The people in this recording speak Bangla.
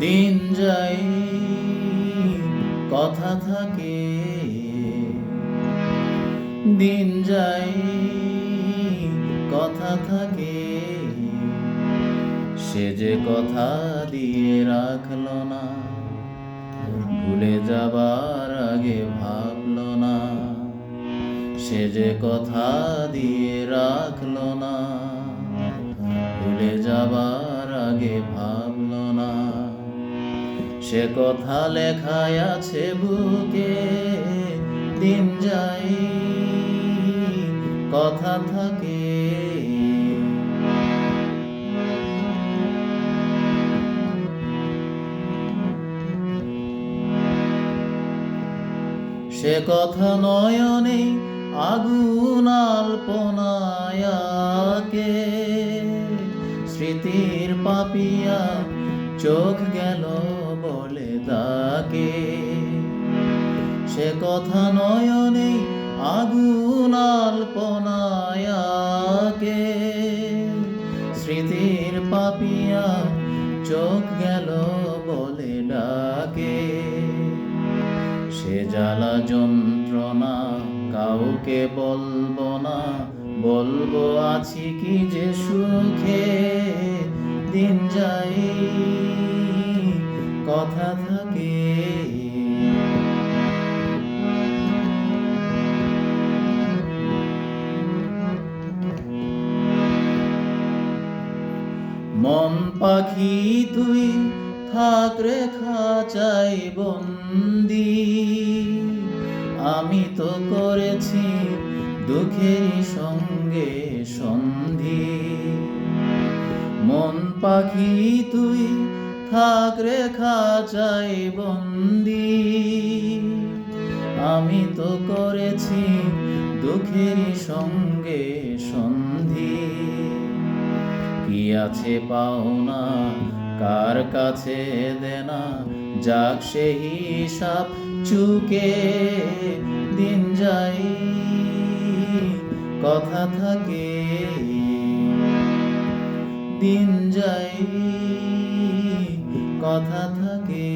দিন যায়, কথা থাকে। দিন যায়, কথা থাকে। সে যে কথা দিয়ে রাখল না, ভুলে যাবার আগে ভাবলো না। সে যে কথা দিয়ে রাখল না, ভুলে যাবার আগে ভাবলো না সে কথা লেখায় আছে বুকে, দিন যাই কথা থাকে। সে কথা নয়নে আগুন আল্পনায়াকে, স্মৃতির পাপিয়া চোখ গেল। বলে তাকে। সে কথা নয়নে আগুন আল্পনায়াকে স্মৃতির পাপিয়া চোখ গেল বলে ডাকে। সে জ্বালা যন্ত্রণা কাউকে বলব না, বলব আছি কি যে সুখে। দিন যাই কথা থাকে। মন পাখি তুই থাক রেখা চাই বন্দি। আমি তো করেছি দুঃখের সঙ্গে সন্ধি। মন পাখি তুই থাক রেখা চাই বন্দি। আমি তো করেছি দুঃখের সঙ্গে সন্ধি। কি আছে পাওনা কার কাছে দেনা, যাক সে হিসাব চুকে দিন যাই। কথা থাকে, দিন যাই। কথা থাকে।